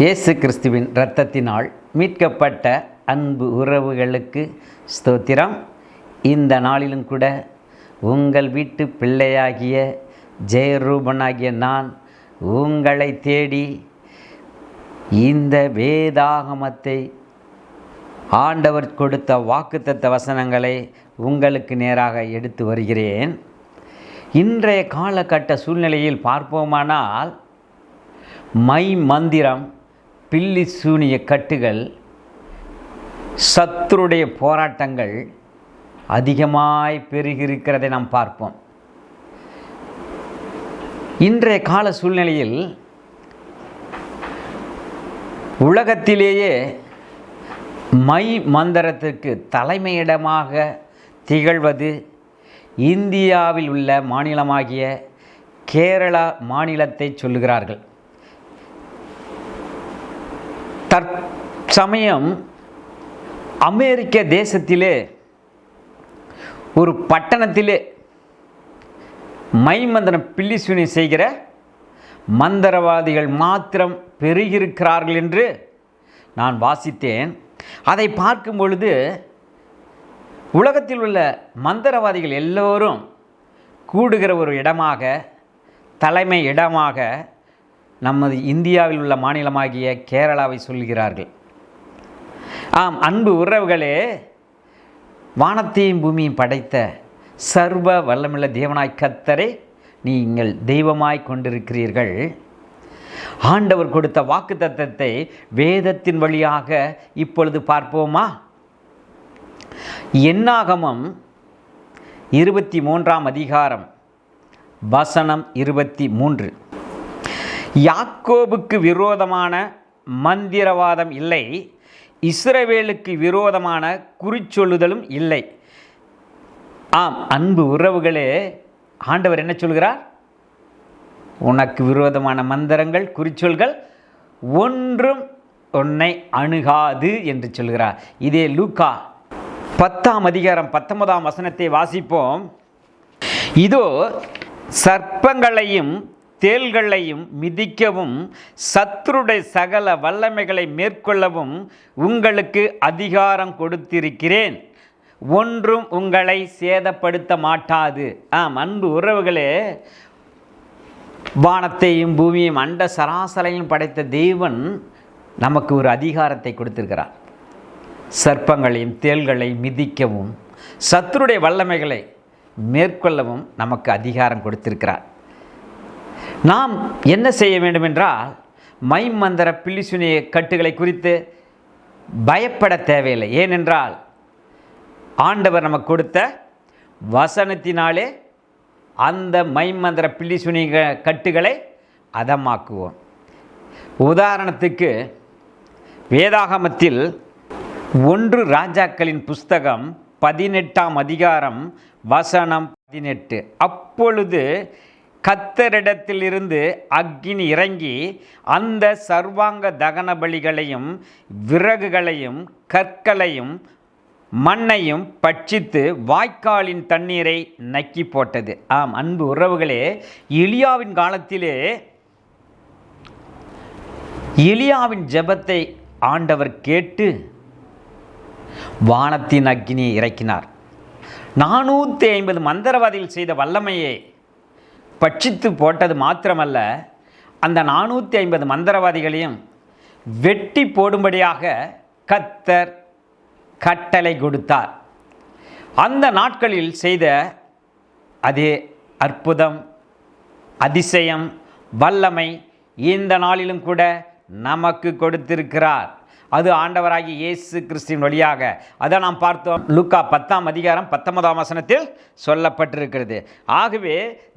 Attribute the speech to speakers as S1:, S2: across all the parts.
S1: இயேசு கிறிஸ்துவின் இரத்தத்தினால் மீட்கப்பட்ட அன்பு உறவுகளுக்கு ஸ்தோத்திரம். இந்த நாளிலும் கூட உங்கள் வீட்டு பிள்ளையாகிய ஜெயரூபனாகிய நான் உங்களை தேடி இந்த வேதாகமத்தை ஆண்டவர் கொடுத்த வாக்குத்தத்த வசனங்களை உங்களுக்கு நேராக எடுத்து வருகிறேன். இன்றைய காலகட்ட சூழ்நிலையில் பார்ப்போமானால் மை மந்திரம் பில்லி சூனிய கட்டுகள் சத்துருடைய போராட்டங்கள் அதிகமாய் பெருகியிருக்கிறதை நாம் பார்ப்போம். இன்றைய கால சூழ்நிலையில் உலகத்திலேயே மை மந்திரத்திற்கு தலைமையிடமாக திகழ்வது இந்தியாவில் உள்ள மாநிலமாகிய கேரளா மாநிலத்தை சொல்லுகிறார்கள். தற்சமயம் அமெரிக்க தேசத்திலே ஒரு பட்டணத்திலே மைமந்தன மந்திரம் பில்லிசுனி செய்கிற மந்திரவாதிகள் மாத்திரம் பெருகியிருக்கிறார்கள் என்று நான் வாசித்தேன். அதை பார்க்கும் பொழுது உலகத்தில் உள்ள மந்திரவாதிகள் எல்லோரும் கூடுகிற ஒரு இடமாக தலைமை இடமாக நமது இந்தியாவில் உள்ள மாநிலமாகிய கேரளாவை சொல்கிறார்கள். ஆம் அன்பு உறவுகளே வானத்தையும் பூமியும் படைத்த சர்வ வல்லமுள்ள தேவனாய் கத்தரை நீங்கள் தெய்வமாய் கொண்டிருக்கிறீர்கள். ஆண்டவர் கொடுத்த வாக்கு தத்தத்தை வேதத்தின் வழியாக இப்பொழுது பார்ப்போமா? என்னாகமம் இருபத்தி மூன்றாம் அதிகாரம் வசனம் இருபத்தி மூன்று. யாக்கோபுக்கு விரோதமான மந்திரவாதம் இல்லை இஸ்ரவேலுக்கு விரோதமான குறிச்சொல்லுதலும் இல்லை. ஆம் அன்பு உறவுகளே ஆண்டவர் என்ன சொல்கிறார்? உனக்கு விரோதமான மந்திரங்கள் குறிச்சொல்கள் ஒன்றும் உன்னை அணுகாது என்று சொல்கிறார். இதே லூக்கா பத்தாம் அதிகாரம் பத்தொன்பதாம் வசனத்தை வாசிப்போம். இதோ சர்ப்பங்களையும் தேள்களையும் மிதிக்கவும் சத்துருடைய சகல வல்லமைகளை மேற்கொள்ளவும் உங்களுக்கு அதிகாரம் கொடுத்திருக்கிறேன். ஒன்றும் உங்களை சேதப்படுத்த மாட்டாது. ஆம் அன்பு உறவுகளே வானத்தையும் பூமியையும் அண்ட சராசரையும் படைத்த தேவன் நமக்கு ஒரு அதிகாரத்தை கொடுத்திருக்கிறார். சர்ப்பங்களையும் தேள்களை மிதிக்கவும் சத்துருடைய வல்லமைகளை மேற்கொள்ளவும் நமக்கு அதிகாரம் கொடுத்திருக்கிறார். நாம் என்ன செய்ய வேண்டும் என்றால் மைமந்திர பில்லிசுனிய கட்டுகளை குறித்து பயப்பட தேவையில்லை. ஏனென்றால் ஆண்டவர் நமக்கு கொடுத்த வசனத்தினாலே அந்த மைமந்திர பில்லிசுனிய கட்டுகளை அதமாக்குவோம். உதாரணத்துக்கு வேதாகமத்தில் ஒன்று ராஜாக்களின் புஸ்தகம் பதினெட்டாம் அதிகாரம் வசனம் பதினெட்டு. அப்பொழுது கத்தரிடத்திலிருந்து அக்னி இறங்கி அந்த சர்வாங்க தகன பலிகளையும் விறகுகளையும் கற்களையும் மண்ணையும் பட்சித்து வாய்க்காலின் தண்ணீரை நக்கி போட்டது. ஆம் அன்பு உறவுகளே எலியாவின் காலத்திலே எலியாவின் ஜெபத்தை ஆண்டவர் கேட்டு வானத்தின் அக்னியை இறக்கினார். நானூற்றி ஐம்பது மந்திரவாதிகள் செய்த வல்லமையை பட்சித்து போட்டது மாத்திரமல்ல அந்த நானூற்றி ஐம்பது மந்திரவாதிகளையும் வெட்டி போடும்படியாக கத்தர் கட்டளை கொடுத்தார். அந்த நாட்களில் செய்த அதே அற்புதம் அதிசயம் வல்லமை இந்த நாளிலும் கூட நமக்கு கொடுத்திருக்கிறார். அது ஆண்டவராகி இயேசு கிறிஸ்துவின் வழியாக. அதை நாம் பார்த்தோம். லுக்கா பத்தாம் அதிகாரம் பத்தொன்பதாம் வசனத்தில் சொல்லப்பட்டிருக்கிறது. ஆகவே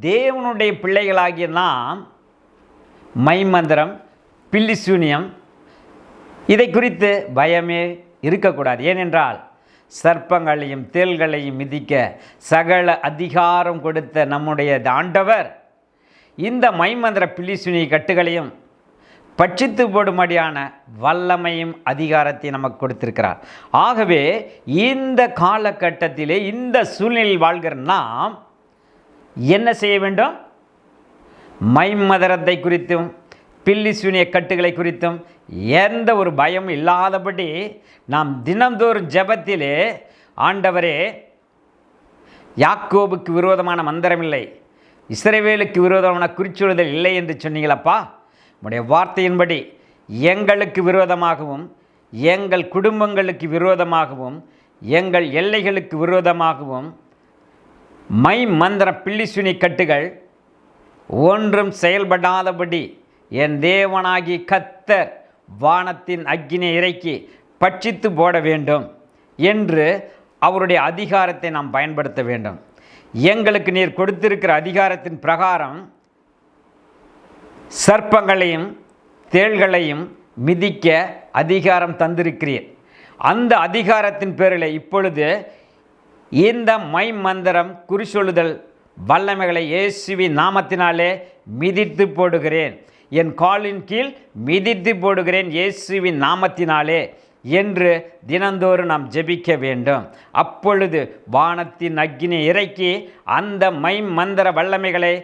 S1: தேவனுடைய பிள்ளைகளாகிய நாம் மைமந்திரம் பில்லிசூனியம் இதை குறித்து பயமே இருக்கக்கூடாது. ஏனென்றால் சர்ப்பங்களையும் தேள்களையும் மிதிக்க சகல அதிகாரம் கொடுத்த நம்முடைய ஆண்டவர். இந்த மைமந்திர பில்லிசுனி கட்டுகளையும் பட்சித்து போடும்படியான வல்லமையும் அதிகாரத்தை நமக்கு கொடுத்திருக்கிறார். ஆகவே இந்த காலகட்டத்திலே இந்த சூழ்நிலையில் வாழ்கிற நாம் என்ன செய்ய வேண்டும்? மைமதரத்தை குறித்தும் பில்லி சூனிய கட்டுகளை குறித்தும் எந்த ஒரு பயம் இல்லாதபடி நாம் தினந்தோறும் ஜபத்திலே ஆண்டவரே யாக்கோபுக்கு விரோதமான மந்திரம் இல்லை விரோதமான குறிச்சொல்லுதல் இல்லை என்று சொன்னீங்களப்பா? உடைய வார்த்தையின்படி எங்களுக்கு விரோதமாகவும் எங்கள் குடும்பங்களுக்கு விரோதமாகவும் எங்கள் எல்லைகளுக்கு விரோதமாகவும் மை மந்திர பில்லிசுனி கட்டுகள் ஒன்றும் செயல்படாதபடி என் தேவனாகி கத்தர் வானத்தின் அக்கினை இறக்கி பட்சித்து போட வேண்டும் என்று அவருடைய அதிகாரத்தை நாம் பயன்படுத்த வேண்டும். எங்களுக்கு நீர் கொடுத்திருக்கிற அதிகாரத்தின் பிரகாரம் சர்ப்பங்களையும் தேள்களையும் மிதிக்க அதிகாரம் தந்திருக்கிறீர். அந்த அதிகாரத்தின் பேரில் இப்பொழுது இந்த மை மந்திரம் குறிச்சொல்லுதல் வல்லமைகளை இயேசுவி நாமத்தினாலே மிதித்து போடுகிறேன். என் காலின் கீழ் மிதித்து போடுகிறேன் இயேசுவின் நாமத்தினாலே என்று தினந்தோறும் நாம் ஜெபிக்க வேண்டும். அப்பொழுது வானத்தின் அக்கினி இறக்கி அந்த மை மந்திர வல்லமைகளை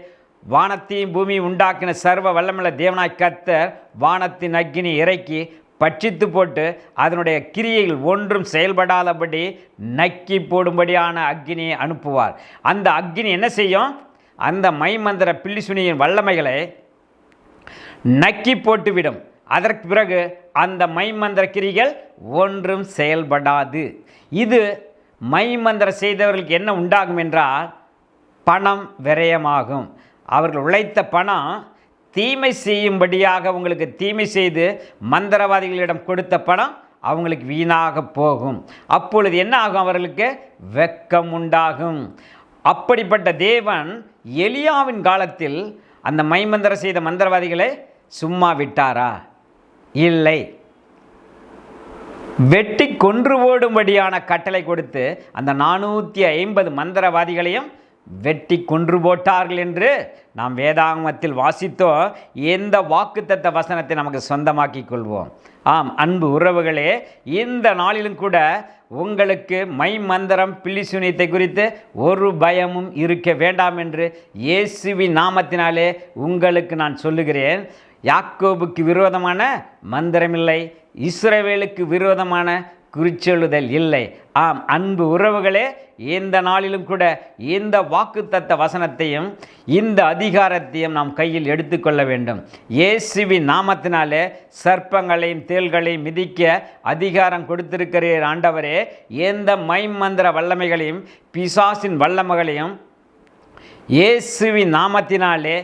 S1: வானத்தையும் பூமியும் உண்டாக்கின சர்வ வல்லமுள்ள தேவனாய் கர்த்தர் வானத்தின் அக்கினி இறக்கி பட்சித்து போட்டு அதனுடைய கிரியைகள் ஒன்றும் செயல்படாதபடி நக்கி போடும்படியான அக்னியை அனுப்புவார். அந்த அக்கினி என்ன செய்யும்? அந்த மைமந்திர பில்லிசுனியின் வல்லமைகளை நக்கி போட்டுவிடும். அதற்கு பிறகு அந்த மைமந்திர கிரிகள் ஒன்றும் செயல்படாது. இது மைமந்திர செய்தவர்களுக்கு என்ன உண்டாகும் என்றால் பணம் விரயமாகும். அவர்கள் உழைத்த பணம் தீமை செய்யும்படியாக உங்களுக்கு தீமை செய்து மந்திரவாதிகளிடம் கொடுத்த பணம் அவங்களுக்கு வீணாக போகும். அப்பொழுது என்ன ஆகும் அவர்களுக்கு? வெக்கம் உண்டாகும். அப்படிப்பட்ட தேவன் எலியாவின் காலத்தில் அந்த மைமந்திர செய்த மந்திரவாதிகளை சும்மா விட்டாரா? இல்லை. வெட்டி கொன்று ஓடும்படியான கட்டளை கொடுத்து அந்த நானூற்றி ஐம்பது மந்திரவாதிகளையும் வெட்டி கொன்று போட்டார்கள் என்று நாம் வேதாகமத்தில் வாசித்தோம். எந்த வாக்குத்தத்த வசனத்தை நமக்கு சொந்தமாக்கிக் கொள்வோம்? ஆம் அன்பு உறவுகளே இந்த நாளிலும் கூட உங்களுக்கு மை மந்திரம் பில்லிசுனியத்தை குறித்து ஒரு பயமும் இருக்க வேண்டாம் என்று இயேசுவி நாமத்தினாலே உங்களுக்கு நான் சொல்லுகிறேன். யாக்கோபுக்கு விரோதமான மந்திரமில்லை இஸ்ரவேலுக்கு விரோதமான குறிச்சொல்லுதல் இல்லை. ஆம் அன்பு உறவுகளே எந்த நாளிலும் கூட இந்த வாக்குத்தத்த வசனத்தையும் இந்த அதிகாரத்தையும் நாம் கையில் எடுத்துக்கொள்ள வேண்டும். இயேசுவின் நாமத்தினாலே சர்ப்பங்களையும் தேள்களையும் மிதிக்க அதிகாரம் கொடுத்திருக்கிறீர் ஆண்டவரே. எந்த மைமந்திர வல்லமைகளையும் பிசாசின் வல்லமைகளையும் இயேசுவின் நாமத்தினாலே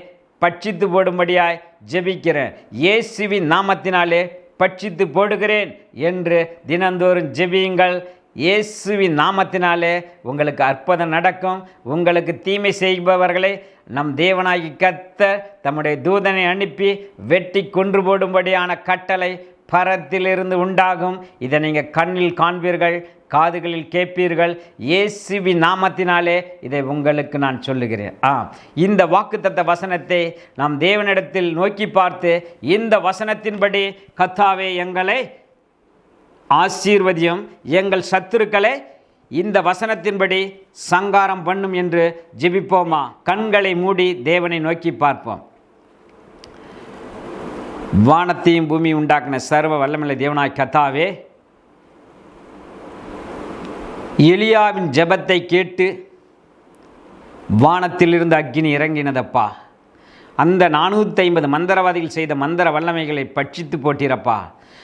S1: பட்சித்து போடும்படியாய் ஜெபிக்கிறேன். இயேசுவின் நாமத்தினாலே பட்சித்து போடுகிறேன் என்று தினந்தோறும் ஜெபியுங்கள். இயேசுவின் நாமத்தினாலே உங்களுக்கு அற்புதம் நடக்கும். உங்களுக்கு தீமை செய்பவர்களை நம் தேவனாகி கத்த தம்முடைய தூதனை அனுப்பி வெட்டி கொன்று போடும்படியான கட்டளை பரத்திலிருந்து உண்டாகும். இதை நீங்கள் கண்ணில் காண்பீர்கள் காதுகளில் கேட்பீர்கள். இயேசுவி நாமத்தினாலே இதை உங்களுக்கு நான் சொல்லுகிறேன். ஆ இந்த வாக்குத்தத்த வசனத்தை நாம் தேவனிடத்தில் நோக்கி பார்த்து இந்த வசனத்தின்படி கத்தாவே எங்களை ஆசீர்வதியும் எங்கள் சத்துருக்களை இந்த வசனத்தின்படி சங்காரம் பண்ணும் என்று ஜெபிப்போமா? கண்களை மூடி தேவனை நோக்கி பார்ப்போம். வானத்தையும் பூமி உண்டாக்கின சர்வ வல்லமில்லை தேவனாய் கத்தாவே. எலியாவின் ஜெபத்தை கேட்டு வானத்திலிருந்து அக்னி இறங்கினதப்பா. அந்த நானூற்றி ஐம்பது மந்திரவாதிகள் செய்த மந்திர வல்லமைகளை பட்சித்து போட்டீரப்பா.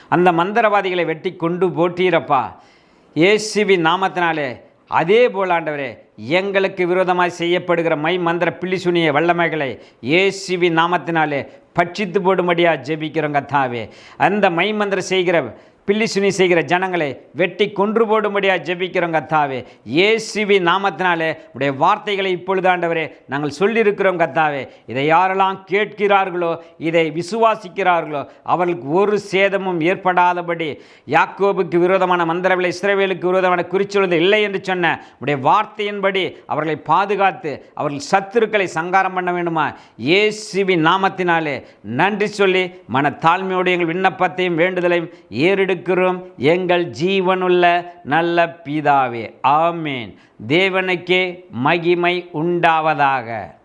S1: அந்த மந்திரவாதிகளை வெட்டி கொண்டு போட்டீரப்பா. இயேசுவின் நாமத்தினாலே அதே போல் ஆண்டவரே எங்களுக்கு விரோதமாய் செய்யப்படுகிற மை மந்திர பிள்ளிசுனிய வல்லமைகளை ஏசிவி நாமத்தினாலே பட்சித்து போடும்படியாக ஜெபிக்கிறோங்க தாவே அந்த மை மந்திரம் செய்கிற பில்லிசுனி செய்கிற ஜனங்களை வெட்டி கொன்று போடும்படியாக ஜெபிக்கிறோம் கத்தாவே இயேசுவி நாமத்தினாலே உடைய வார்த்தைகளை இப்பொழுது ஆண்டவரே நாங்கள் சொல்லியிருக்கிறோம் கத்தாவே இதை யாரெல்லாம் கேட்கிறார்களோ இதை விசுவாசிக்கிறார்களோ அவர்களுக்கு ஒரு சேதமும் ஏற்படாதபடி யாக்கோபுக்கு விரோதமான மந்திரவிலை இஸ்ரேவேலுக்கு விரோதமான குறிச்சொழுது இல்லை என்று சொன்ன உடைய வார்த்தையின்படி அவர்களை பாதுகாத்து அவர்கள் சத்துருக்களை சங்காரம் பண்ண வேண்டுமா? ஏசுவி நாமத்தினாலே நன்றி சொல்லி மன தாழ்மையோடு எங்கள் விண்ணப்பத்தையும் வேண்டுதலையும் ஏறெடுக்கிறோம் எங்கள் ஜீவனுள்ள நல்ல பிதாவே. ஆமேன். தேவனுக்கே மகிமை உண்டாவதாக.